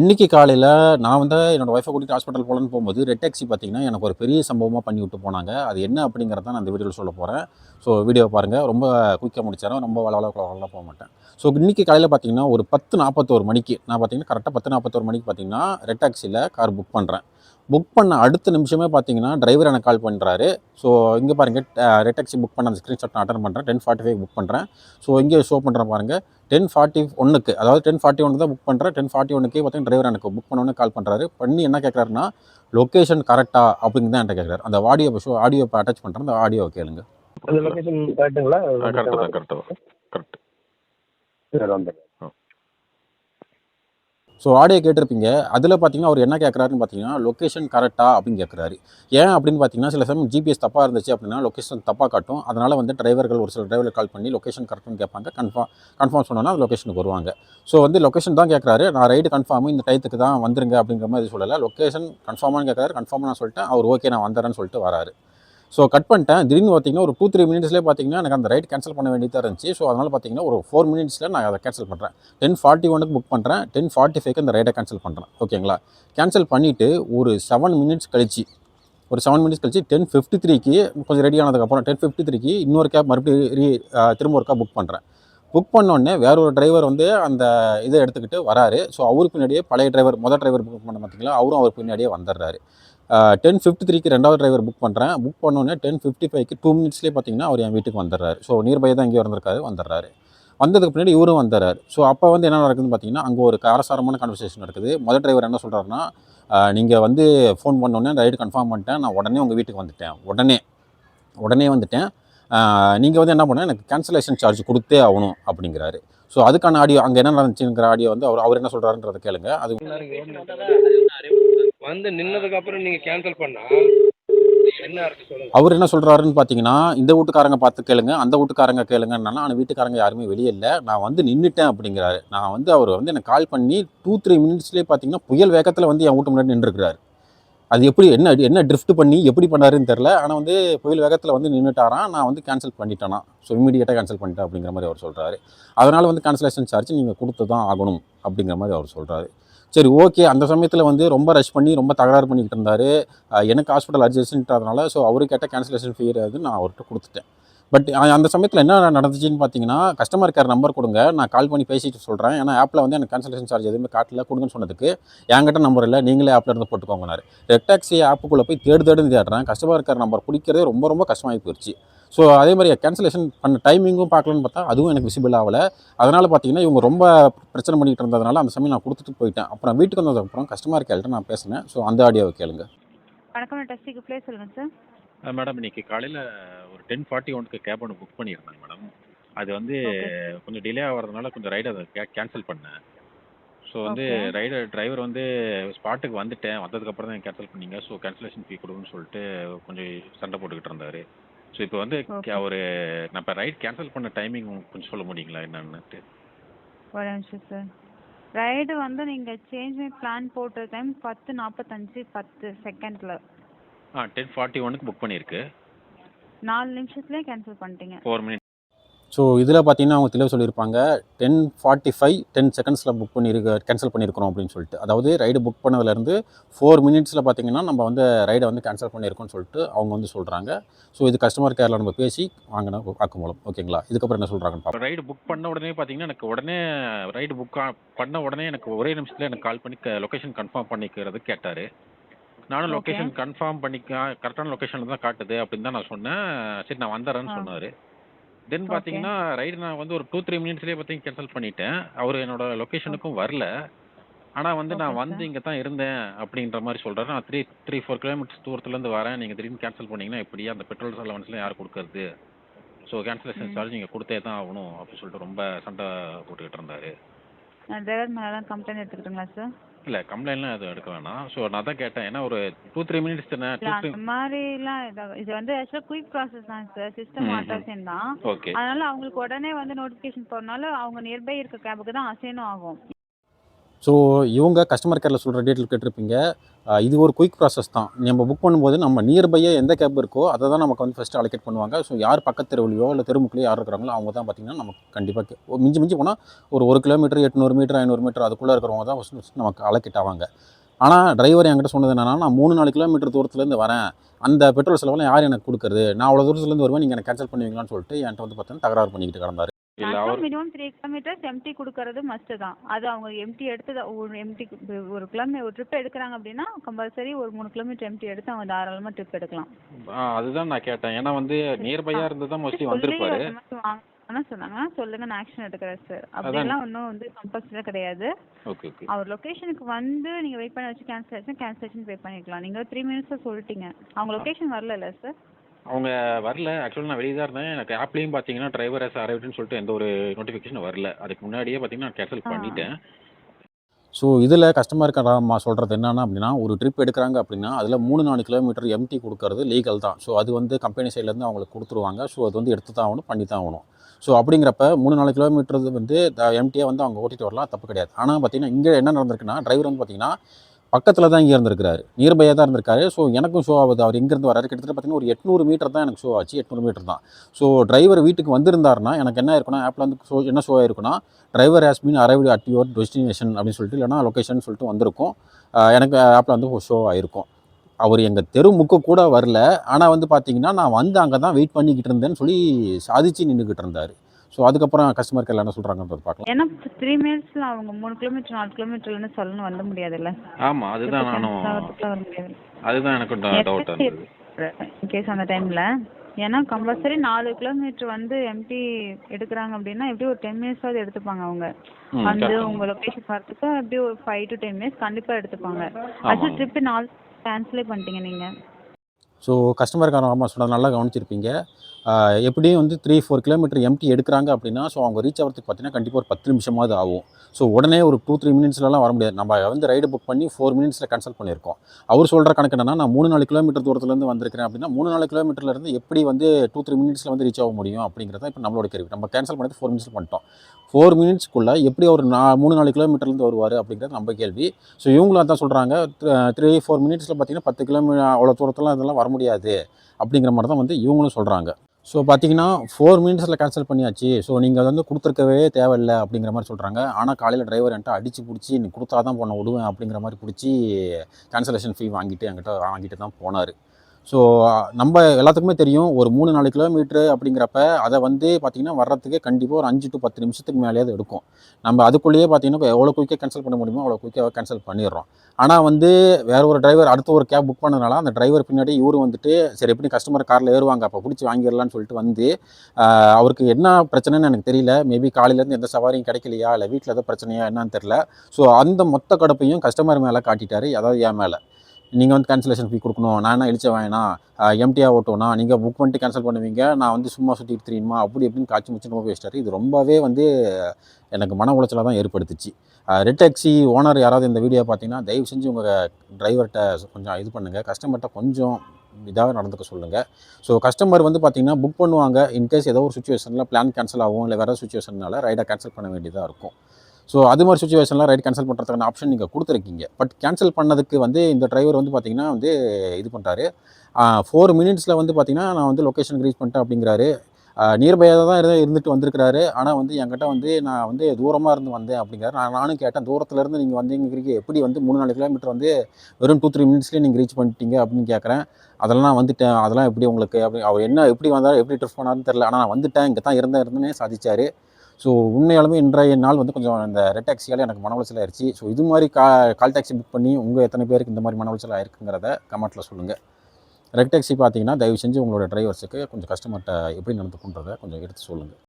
இன்னைக்கு காலையில் நான் வந்து என்னோட ஒய்ஃபை கூட்டிட்டு ஹாஸ்பிட்டல் போகலன்னு போகும்போது ரெட் டாக்ஸி பார்த்தீங்கன்னா எனக்கு ஒரு பெரிய சம்பவமாக பண்ணி விட்டு போனாங்க. அது என்ன அப்படிங்கிறத நான் அந்த வீடியோவில் சொல்ல போகிறேன் ஸோ வீடியோ பாருங்கள் ரொம்ப குயிக்காக முடிச்சாரோ ரொம்ப வளவள வளவலாம் போக மாட்டேன். ஸோ இன்றைக்கி காலையில் பார்த்தீங்கன்னா ஒரு பத்து நாற்பத்தோரு மணிக்கு நான் பார்த்தீங்கன்னா கரெக்டாக பத்து நாற்பத்தோரு மணிக்கு பார்த்தீங்கன்னா ரெட் டாக்ஸியில் கார் புக் பண்ணுறேன் புக் பண்ண அடுத்த நிமிஷமே பார்த்தீங்கன்னா டிரைவர் எனக்கு கால் பண்ணுறாரு ஸோ இங்கே பாருங்கள் ரெட் டாக்ஸி புக் பண்ண அந்த ஸ்க்ரீன்ஷாட் நான் அட்டன் பண்ணுறேன் டென் ஃபார்ட்டி ஃபைவ் புக் பண்ணுறேன் ஸோ இங்கே ஷோ பண்ணுறேன் பாருங்கள் டென் ஃபார்ட்டி ஒன்றுக்கு அதாவது டென் ஃபார்ட்டி ஒன்று தான் புக் பண்ணுறேன் டென் ஃபார்ட்டி ஒன்றுக்கே பார்த்தீங்கன்னா டிரைவர் எனக்கு புக் பண்ணோன்னே கால் பண்ணுறாரு பண்ணி என்ன கேட்குறாருன்னா லொக்கேஷன் கரெக்டா அப்படின்னு தான் என்கிட்ட கேட்குறாரு அந்த ஆடியோ ஷோ ஆடியோ இப்போ அட்டாச் பண்ணுறேன் அந்த ஆடியோ கேளுங்க. அந்த லொகேஷன் கரெக்ட்டுங்களா கரெக்டு தான் கரெக்டு தான் கரெக்ட் சரி வந்துடுறேன். ஸோ ஆடியோ கேட்டிருப்பீங்க. அதில் பார்த்தீங்கன்னா அவர் என்ன கேட்குறாருன்னு பார்த்தீங்கன்னா லொக்கேஷன் கரெக்டாக அப்படின்னு கேட்குறாரு ஏன் அப்படின்னு பார்த்தீங்கன்னா சில சமயம் ஜிபிஎஸ் தப்பாக இருந்துச்சு அப்படின்னா லொக்கேஷன் தப்பாக காட்டும். அதனால் வந்து டிரைவர்கள் ஒரு சில டிரைவர் கால் பண்ணி லொக்கேஷன் கரெக்ட்னு கேட்பாங்க. கன்ஃபார்ம் கன்ஃபார்ம் சொன்னோன்னா லொக்கேஷனுக்கு வருவாங்க. ஸோ வந்து லொக்கேஷன் தான் கேட்குறாரு நான் ரைடு கன்ஃபார்ம் இந்த டயத்துக்கு தான் வந்துருங்க அப்படிங்கிற மாதிரி சொல்லலை. லொக்கேஷன் கன்ஃபார்மானு கேட்குறாரு கன்ஃபார்மாக நான் சொல்லிட்டேன். அவர் ஓகே நான் வந்துடுறேன்னு சொல்லிட்டு வராரு. ஸோ கட் பண்ணிட்டேன். திடீர்னு பார்த்தீங்கன்னா ஒரு டூ த்ரீ மினிட்ஸ்லேயே பார்த்தீங்கன்னா எனக்கு அந்த ரைட் கேன்சல் பண்ண வேண்டியதாக இருந்துச்சு. ஸோ அதனால் பார்த்தீங்கன்னா ஒரு ஃபோர் மினிட்ஸில் நான் அதை கேன்சல் பண்ணுறேன் டென் ஃபார்ட்டி ஒனுக்கு புக் பண்ணுறேன் டென் ஃபார்ட்டி ஃபைவ்க்கு அந்த ரைடை கேன்சல் பண்ணுறேன் ஓகேங்களா கேன்சல் பண்ணிவிட்டு ஒரு செவன் மினிட்ஸ் கழிச்சு ஒரு செவன் மினிட்ஸ் கழிச்சு டென் ஃபிஃப்டி த்ரீக்கு கொஞ்சம் ரெடி ஆனதுக்கப்புறம் டென் ஃபிஃப்டி த்ரீக்கு இன்னொரு கேப் மறுபடியும் ரீ திரும்ப ஒரு கேப் புக் பண்ணுறேன் புக் பண்ணோடனே வேற ஒரு டிரைவர் வந்து அந்த இதை எடுத்துக்கிட்டு வராரு. ஸோ அவருக்கு பின்னாடியே பழைய டிரைவர் மொதல் டிரைவர் புக் பண்ண பார்த்தீங்களா அவரும் அவர் பின்னாடியே வந்துடுறாரு. டென் ஃபிஃப்டி த்ரீக்கு ரெண்டாவது டிரைவர் புக் பண்ணுறேன் புக் பண்ணோடனே டென் ஃபிஃப்டி ஃபைவ்க்கு டூ மினிட்ஸ்லேயே பார்த்தீங்கன்னா அவர் என் வீட்டுக்கு வந்துடுறாரு. ஸோ நியர்பை தான் இங்கே வந்திருக்காரு வந்துடுறாரு. வந்ததுக்கு பின்னாடி இவரும் வந்துடுறாரு. ஸோ அப்போ வந்து என்ன நடக்குதுன்னு பார்த்தீங்கன்னா அங்கே ஒரு காரசாரமான கான்வர்சேஷன் நடக்குது. முதல் டிரைவர் என்ன சொல்கிறாருன்னா நீங்கள் வந்து ஃபோன் பண்ணோன்னே ரைடு கன்ஃபார்ம் பண்ணிட்டேன். நான் உடனே உங்கள் வீட்டுக்கு வந்துட்டேன். உடனே உடனே வந்துட்டேன். நீங்கள் வந்து என்ன பண்ண எனக்கு கேன்சலேஷன் சார்ஜ் கொடுத்தே ஆகணும் அப்படிங்கிறாரு. ஸோ அதுக்கான ஆடியோ அங்கே என்ன நடந்துச்சுங்கிற ஆடியோ வந்து அவர் அவர் என்ன சொல்கிறாருன்றதை கேளுங்க. அது வந்து நின்னதுக்கு அப்புறம் நீங்க கேன்சல் பண்ணா என்ன சொல்லுங்க? அவர் என்ன சொல்கிறாருன்னு பார்த்தீங்கன்னா இந்த வீட்டுக்காரங்க பார்த்து கேளுங்க அந்த வீட்டுக்காரங்க கேளுங்கன்னா ஆனால் வீட்டுக்காரங்க யாருமே வெளியே இல்லை. நான் வந்து நின்றுட்டேன் அப்படிங்கிறாரு. நான் வந்து அவர் வந்து எனக்கு கால் பண்ணி டூ த்ரீ மினிட்ஸ்லேயே பார்த்தீங்கன்னா புயல் வேகத்தில் வந்து என் வீட்டு முன்னாடி நின்றுருக்கிறாரு. அது எப்படி என்ன என்ன ட்ரிஃப்ட் பண்ணி எப்படி பண்ணாருன்னு தெரில ஆனால் வந்து புயல் வேகத்தில் வந்து நின்றுட்டாராம் நான் வந்து கேன்சல் பண்ணிட்டேனா. ஸோ இமீடியட்டாக கேன்சல் பண்ணிட்டேன் அப்படிங்கிற மாதிரி அவர் சொல்கிறாரு அதனால் வந்து கேன்சலேஷன் சார்ஜ் நீங்கள் கொடுத்து தான் ஆகணும் அப்படிங்கிற மாதிரி அவர் சொல்கிறாரு சரி ஓகே அந்த சமயத்தில் வந்து ரொம்ப ரஷ் பண்ணி ரொம்ப தகராறு பண்ணிக்கிட்டு இருந்தார். எனக்கு ஹாஸ்பிட்டல் அட்ஜஸ்ட்ன்றதுனால ஸோ அவரு கேட்ட கேன்சலேஷன் ஃபீ அது நான் அவர்கிட்ட கொடுத்துட்டேன். பட் அந்த சமயத்தில் என்ன நடந்துச்சுன்னு பார்த்தீங்கன்னா கஸ்டமர் கேர் நம்பர் கொடுங்க. நான் கால் பண்ணி பேசிட்டு சொல்கிறேன் ஏன்னா ஆப்பில் வந்து எனக்கு கேன்சலேஷன் சார்ஜ் எதுவுமே காட்டல. கொடுங்கன்னு சொன்னதுக்கு என்கிட்ட நம்பர் இல்லை. நீங்களே ஆப்பில் இருந்து போட்டுக்கோங்கனாரு ரெட்டாக்ஸி ஆப்புக்குள்ளே போய் தேடு தேடுன்னு தேடுறேன். கஸ்டமர் கேர் நம்பர் பிடிக்கிறதே ரொம்ப ரொம்ப கஷ்டமாகி போயிடுச்சு ஸோ அதே மாதிரி கேன்சலேஷன் பண்ண டைமிங்கும் பார்க்கலன்னு பார்த்தா அதுவும் எனக்கு விசிபிள் ஆகலை. அதனால் பார்த்தீங்கன்னா இவங்க ரொம்ப பிரச்சனை பண்ணிக்கிட்டு இருந்ததுனால அந்த சமயம் நான் கொடுத்துட்டு போயிட்டேன். அப்புறம் வீட்டுக்கு வந்ததுக்கப்புறம் கஸ்டமர் கேர்கிட்ட நான் பேசினேன். ஸோ அந்த ஆடியோவை கேளுங்க. வணக்கம் நான் டெஸ்டிக்கு ப்ளே சொல்லுங்கள் சார் மேடம் இன்னைக்கு காலையில் ஒரு டென் ஃபார்ட்டி ஒனுக்கு கேப் ஒன்று புக் பண்ணியிருந்தேன் மேடம் அது வந்து கொஞ்சம் டிலே ஆகிறதுனால கொஞ்சம் ரைடு அதை கே கேன்சல் பண்ணேன். ஸோ வந்து. ரைடர் டிரைவர் வந்து ஸ்பாட்டுக்கு வந்துட்டேன். வந்ததுக்கப்புறம் தான் கேன்சல் பண்ணீங்க. ஸோ கேன்சலேஷன் ஃபீ கொடுன்னு சொல்லிட்டு கொஞ்சம் சண்டை போட்டுக்கிட்டு இருந்தார். ஸோ இப்போ வந்து நான் இப்போ ரைட் கேன்சல் பண்ண டைமிங் கொஞ்சம் சொல்ல முடியுங்களா என்னன்னுட்டு? ஒரு நிமிஷம் சார் ரைடு வந்து நீங்கள் சேஞ்ச் பிளான் போட்ட டைம் பத்து நாற்பத்தஞ்சு பத்து செகண்டில் ஆ டென் ஃபார்ட்டி ஒனுக்கு புக் பண்ணியிருக்கு. நாலு நிமிஷத்துலேயே கேன்சல் பண்ணிட்டீங்க. ஃபோர் மினிட் ஸோ இதில் பார்த்தீங்கன்னா அவங்க தெளிவாக சொல்லியிருப்பாங்க டென் ஃபார்ட்டி ஃபைவ் டென் செகண்ட்ஸில் புக் பண்ணியிருக்க கேன்சல் பண்ணியிருக்கிறோம் அப்படின்னு சொல்லிட்டு. அதாவது ரைடு புக் பண்ணதுலேருந்து ஃபோர் மினிட்ஸில் பார்த்தீங்கன்னா நம்ம வந்து ரைடை வந்து கேன்சல் பண்ணியிருக்கோம்னு சொல்லிட்டு அவங்க வந்து சொல்கிறாங்க ஸோ இது கஸ்டமர் கேரில் நம்ம பேசி வாங்கின வாக்குமூலம் ஓகேங்களா? இதுக்கப்புறம் என்ன சொல்கிறாங்கன்னு பார்ப்போம் ரைடு புக் பண்ண உடனே பார்த்தீங்கன்னா எனக்கு உடனே ரைடு புக் பண்ண உடனே எனக்கு ஒரே நிமிஷத்தில் எனக்கு கால் பண்ணி லொக்கேஷன் கன்ஃபார்ம் பண்ணிக்கிறது கேட்டார். நானும். லொக்கேஷன் கன்ஃபார்ம் பண்ணிக்க கரெக்டான லொக்கேஷனில் தான் காட்டுது அப்படின்னு தான் நான் சொன்னேன். சரி நான் வந்துடுறேன்னு. சொன்னார். தென் Okay. பார்த்தீங்கன்னா ரைடு நான் வந்து ஒரு டூ த்ரீ மினிட்ஸ்லேயே பார்த்தீங்கன்னா கேன்சல் பண்ணிட்டேன். அவர் என்னோட லொக்கேஷனுக்கும் வரல. ஆனால் வந்து நான் வந்து. இங்கே தான் இருந்தேன் அப்படின்ற மாதிரி சொல்கிறாரு நான் த்ரீ த்ரீ ஃபோர் கிலோமீட்டர்ஸ் தூரத்துலேருந்து வரேன். நீங்கள் திடீர்னு கேன்சல் பண்ணீங்கன்னா எப்படி அந்த பெட்ரோல் அலவன்ஸ்லாம் யார் கொடுக்கறது? So cancellation. சார்ஜ் நீங்கள் கொடுத்தே தான் ஆகணும் அப்படின்னு சொல்லிட்டு ரொம்ப சண்டை போட்டுக்கிட்டு இருந்தார். நான் டிரைவர் மேலாம் கம்ப்ளைண்ட் எடுத்துக்கிட்டுங்களா சார் இல்லை கம்ப்ளைண்ட்லாம் எதுவும் எடுக்க வேணாம். ஸோ நான் தான் கேட்டேன். ஏன்னா ஒரு டூ த்ரீ மினிட்ஸ் தானே இல்லை டூ அந்த மாதிரிலாம் இது வந்து ஆக்சுவலாக குயிக் ப்ராசஸ் தான் சார் சிஸ்டம். ஆட்டோசியன் தான். ஓகே அதனால அவங்களுக்கு உடனே வந்து நோட்டிஃபிகேஷன் போகிறனால அவங்க நியர்பை இருக்க கேபுக்கு தான் அசைனும் ஆகும். ஸோ இவங்க கஸ்டமர் கேரில் சொல்கிற டீட்டெயில் கேட்டிருப்பீங்க. இது ஒரு குயிக் ப்ராசஸ் தான். நம்ம புக் பண்ணும்போது நம்ம நியர்பையே எந்த கேப் இருக்கோ அதை தான் நமக்கு வந்து ஃபஸ்ட்டு அலோகேட் பண்ணுவாங்க. ஸோ யார் பக்கத்து தெருவுலையோ இல்லை தெருமுக்குலையோ யார் இருக்கிறாங்களோ அவங்க தான் பார்த்தீங்கன்னா நமக்கு கண்டிப்பாக மிஞ்சி மிஞ்சி போனால் ஒரு ஒரு கிலோமீட்டர் எட்நூறு மீட்டர் ஐநூறு மீட்டர் அதுக்குள்ளே இருக்கிறவங்க தான் ஃபஸ்ட் ஃபஸ்ட் நமக்கு அலோகேட் ஆவாங்க. ஆனால் டிரைவர் என்கிட்ட சொன்னது என்னன்னா நான் மூணு நாலு கிலோமீட்டர் தூரத்துலேருந்து வரேன். அந்த பெட்ரோல் செலவெல்லாம் யார் எனக்கு கொடுக்குறது? நான் அவ்வளோ தூரத்துலேருந்து வருவேன். நீங்கள் எனக்கு கேன்சல் பண்ணுவீங்களான்னு சொல்லிட்டு என்கிட்ட வந்து பார்த்தீங்கன்னா தகராறு பண்ணிக்கிட்டு கிடந்தாரு. Maximum minimum three kilometres empty கொடுக்கறது மஸ்ட் தான். அது அவங்க எம்டி எடுத்து ஒரு எம்டி ஒரு கிலோமீட்டர் ஒரு ட்ரிப் எடுக்கிறாங்க அப்படின்னா கம்பல்சரி ஒரு மூணு கிலோமீட்டர் எம்டி எடுத்து அவங்க தாராளமாக ட்ரிப் எடுக்கலாம். அதுதான் நான் கேட்டேன். ஏன்னா வந்து நியர்பையாக இருந்து தான் மோஸ்ட்லி வந்திருப்பாரு. சொன்னாங்க சொல்லுங்க நான் ஆக்ஷன் எடுக்கிறேன் சார் அப்படிலாம் ஒன்றும் வந்து கம்பல்சரியாக கிடையாது. அவர் லொகேஷனுக்கு வந்து நீங்கள் வெயிட் பண்ண வச்சு கேன்சல் ஆச்சுன்னா கேன்சலேஷன் பே பண்ணிக்கலாம். நீங்கள் த்ரீ மினிட்ஸில் சொல்லிட்டீங்க. அவங்க லொகேஷன் வரல சார் அவங்க வரல. ஆக்சுவலாக நான் வெளியே தான் இருந்தேன். எனக்கு ஆப்லேயும் பார்த்தீங்கன்னா டிரைவர் எஸ் அரைவ்டுன்னு சொல்லிட்டு எந்த ஒரு நோட்டிஃபிகேஷன் வரல. அதுக்கு முன்னாடியே பார்த்தீங்கன்னா நான் கேன்சல். பண்ணிட்டேன். ஸோ இதில் கஸ்டமர் கேரம்மா சொல்கிறது என்னென்னா அப்படின்னா ஒரு ட்ரிப் எடுக்கிறாங்க அப்படின்னா அதில் மூணு நாலு கிலோமீட்டர் எம்டி கொடுக்கறது லீகல் தான். ஸோ அது வந்து கம்பெனி சைட்லேருந்து அவங்களுக்கு கொடுத்துருவாங்க. ஸோ அது வந்து எடுத்து தான் ஆகணும் பண்ணி தான் ஆகணும். ஸோ அப்படிங்கிறப்ப மூணு நாலு கிலோமீட்டர் வந்து எம்டியாக வந்து அவங்க ஓட்டிட்டு வரலாம் தப்பு கிடையாது. ஆனால் பார்த்தீங்கன்னா இங்கே என்ன நடந்திருக்குன்னா டிரைவர் வந்து பார்த்தீங்கன்னா பக்கத்தில் தான் இங்கே இருந்திருக்காரு நியர்பையாக தான் இருந்திருக்காரு. ஸோ எனக்கும் ஷோ ஆகுது. அவர் இங்கேருந்து வராரு கிட்டத்தட்ட பார்த்தீங்கன்னா ஒரு எட்நூறு மீட்டர் தான் எனக்கு ஷோ ஆச்சு. எட்நூறு மீட்டர் தான். ஸோ டிரைவர் வீட்டுக்கு வந்திருந்தாருன்னா எனக்கு என்ன இருக்குன்னா ஆப்பில் வந்து ஷோ என்ன ஷோ ஆயிருக்குன்னா driver has been arrived at your destination அப்படின்னு சொல்லிட்டு இல்லைனா லொக்கேஷன் சொல்லிட்டு வந்திருக்கும். எனக்கு ஆப்பில் வந்து ஷோ ஆயிருக்கும். அவர் எங்கள் தெரு முக்கு கூட வரல. ஆனால் வந்து பார்த்தீங்கன்னா நான் வந்து அங்கே தான் வெயிட் பண்ணிக்கிட்டு இருந்தேன்னு சொல்லி சாதிச்சு நின்றுக்கிட்டு இருந்தார். ஸோ அதுக்கப்புறம் கஸ்டமர் கேர்ல என்ன சொல்கிறாங்கன்றது பார்க்கலாம். ஏன்னா த்ரீ மினிட்ஸில் அவங்க மூணு கிலோமீட்டர் நாலு கிலோமீட்டர்னு சொல்லணும் வந்து முடியாதுல்ல. ஆமாம் அதுதான் நானும் அதுதான் எனக்கும் டவுட் இன்கேஸ் அந்த டைமில் ஏன்னா கம்பல்சரி நாலு கிலோமீட்டர் வந்து எம்டி எடுக்கிறாங்க அப்படின்னா எப்படி ஒரு டென் மினிட்ஸாவது எடுத்துப்பாங்க அவங்க? வந்து. உங்க லொகேஷன் வரதுக்கு எப்படி ஒரு ஃபைவ் டு டென் மினிட்ஸ் கண்டிப்பாக எடுத்துப்பாங்க. அது ட்ரிப்பு நாலு கேன்சலே பண்ணிட்டீங்க நீங்கள் ஸோ கஸ்டமர் காரணமாக சொன்னது நல்லா கவனிச்சிருப்பீங்க. எப்படியும் வந்து த்ரீ ஃபோர் கிலோமீட்டர் எம்டி எடுக்கிறாங்க அப்படின்னா ஸோ அவங்க ரீச் ஆகிறதுக்கு பார்த்தீங்கன்னா கண்டிப்பாக ஒரு பத்து நிமிஷமாவது ஆகும். ஸோ உடனே ஒரு டூ த்ரீ மினிட்ஸ்லலாம் வர முடியாது. நம்ம வந்து ரைடு புக் பண்ணி ஃபோர் மினிட்ஸில் கேன்சல் பண்ணியிருக்கோம். அவர் சொல்கிற கணக்கு என்னன்னா நான் மூணு நாலு கிலோமீட்டர் தூரத்துலேருந்து வந்திருக்கிறேன் அப்படின்னா மூணு நாலு கிலோமீட்டர்லேருந்து எப்படி வந்து டூ த்ரீ மினிட்ஸில் வந்து ரீச் ஆக முடியும் அப்படிங்கிறத இப்போ நம்மளோட கேள்வி. நம்ம கேன்சல் பண்ணது ஃபோர் மினிட்ஸில் பண்ணிட்டோம். ஃபோர் மினிட்ஸ்க்குள்ளே எப்படி ஒரு நா மூணு நாலு கிலோமீட்டர்லேருந்து வருவார் அப்படிங்கிறது நம்ம கேள்வி. ஸோ இவங்களும் அதான் சொல்கிறாங்க த்ரீ ஃபோர் மினிட்ஸில் பார்த்தீங்கன்னா பத்து கிலோமீட்டர் அவ்வளோ தூரத்தெல்லாம் இதெல்லாம் வர முடியாது அப்படிங்கிற மாதிரி தான் வந்து இவங்களும் சொல்கிறாங்க ஸோ பார்த்தீங்கன்னா ஃபோர் மினிட்ஸில் கேன்சல் பண்ணியாச்சு. ஸோ நீங்கள் வந்து கொடுத்துருக்கவே தேவையில்லை அப்படிங்கிற மாதிரி சொல்கிறாங்க ஆனால் காலையில் டிரைவர் என்கிட்ட அடித்து பிடிச்சி நீ கொடுத்தா தான் போன விடுவேன் அப்படிங்கிற மாதிரி பிடிச்சி கேன்சலேஷன் ஃபீ வாங்கிட்டு என்கிட்ட வாங்கிட்டு தான் போனார். ஸோ நம்ம எல்லாத்துக்குமே தெரியும் ஒரு மூணு நாலு கிலோமீட்ரு அப்படிங்கிறப்ப அதை வந்து பார்த்திங்கன்னா வர்றதுக்கு கண்டிப்பாக ஒரு அஞ்சு டு பத்து நிமிஷத்துக்கு மேலே அது எடுக்கும். நம்ம அதுக்குள்ளேயே பார்த்தீங்கன்னா இப்போ எவ்வளோ குயிக்காக கேன்சல் பண்ண முடியுமோ அவ்வளோ குயிக்காக கேன்சல் பண்ணிடுறோம். ஆனால் வந்து வேற ஒரு டிரைவர் அடுத்த ஒரு கேப் புக் பண்ணதுனால அந்த டிரைவர் பின்னாடி இவர் வந்துட்டு சரி எப்படி கஸ்டமர் காரில் ஏறுவாங்க அப்போ பிடிச்சி வாங்கிடலான்னு சொல்லிட்டு வந்து அவருக்கு என்ன பிரச்சனைன்னு எனக்கு தெரியல. மேபி காலையிலேருந்து எந்த சவாரியும் கிடைக்கலையா? இல்லை வீட்டில் எதாவது பிரச்சனையா? என்னன்னு தெரியல. ஸோ அந்த மொத்த கடுப்பையும் கஸ்டமர் மேலே காட்டிட்டார் அதாவது என் மேலே. நீங்கள் வந்து கேன்சலேஷன் ஃபீ கொடுக்கணும். நான் என்ன இழிச்ச வேணாம் எம்டியாக ஓட்டுவேனா நீங்கள் புக் பண்ணிட்டு கேன்சல் பண்ணுவீங்க. நான் வந்து சும்மா சுற்றிட்டு தெரியுமா? அப்படி எப்படின்னு காய்ச்சி முச்சு ரொம்ப பேசிட்டாரு இது ரொம்பவே வந்து எனக்கு மன உளைச்சலாக தான் ஏற்படுத்துச்சு. ரெட் டாக்ஸி ஓனர் யாராவது இந்த வீடியோ பார்த்தீங்கன்னா தயவு செஞ்சு உங்கள் டிரைவர்கிட்ட கொஞ்சம் இது பண்ணுங்கள் கஸ்டமர்கிட்ட கொஞ்சம் இதாக நடந்துக்க சொல்லுங்கள் ஸோ கஸ்டமர் வந்து பார்த்தீங்கன்னா புக் பண்ணுவாங்க. இன்கேஸ் ஏதோ ஒரு சுச்சுவேஷனில் பிளான் கேன்சல் ஆகும். இல்லை வேறு சுச்சுவேஷனால ரைடை கேன்சல் பண்ண வேண்டியதாக இருக்கும். ஸோ அது மாதிரி சுச்சுவேஷனில் ரைட் கேன்சல் பண்ணுறதுக்கான ஆப்ஷன் நீங்கள் கொடுத்துருக்கீங்க. பட் கேன்சல் பண்ணதுக்கு வந்து இந்த டிரைவர் வந்து பார்த்தீங்கன்னா வந்து இது பண்ணுறாரு ஃபோர் மினிட்ஸில் வந்து பார்த்திங்கன்னா நான் வந்து லொக்கேஷனுக்கு ரீச் பண்ணிட்டேன் அப்படிங்கிறாரு. நியர்பையாக தான் இருந்து இருந்துட்டு வந்திருக்கிறாரு. ஆனால் வந்து என்கிட்ட வந்து நான் வந்து தூரமாக இருந்து வந்தேன் அப்படிங்கிறாரு. நான் நானும் கேட்டேன் தூரத்துலேருந்து நீங்கள் வந்தீங்கிறீங்க எப்படி வந்து மூணு நாலு கிலோமீட்டர் வந்து வெறும் டூ த்ரீ மினிட்ஸ்லேயே நீங்கள் ரீச் பண்ணிட்டீங்க அப்படின்னு கேட்குறேன் அதெல்லாம் நான் வந்துட்டேன். அதெல்லாம் எப்படி உங்களுக்கு அப்படி அவர் என்ன எப்படி வந்தார் எப்படி ட்ரிப் பண்ணாருன்னு தெரில ஆனால் நான் வந்துட்டேன் இங்கே தான் இருந்தேன் இருந்தேனே சாதிச்சார். ஸோ உண்மையாலுமே இன்றைய நாள் வந்து கொஞ்சம் இந்த ரெட் டாக்ஸியால் எனக்கு மன உளைச்சல் ஆயிடுச்சு ஸோ இது மாதிரி கா கால் டாக்ஸி புக் பண்ணி உங்கள் எத்தனை பேருக்கு இந்த மாதிரி மன உளைச்சல் ஆயிருக்குங்கிறத கமெண்ட்டில் சொல்லுங்கள் ரெட் டாக்ஸி பார்த்தீங்கன்னா தயவு செஞ்சு உங்களோட டிரைவர்ஸுக்கு கொஞ்சம் கஸ்டமர்கிட்ட எப்படி நடந்துக்குன்றதை கொஞ்சம் எடுத்து சொல்லுங்கள்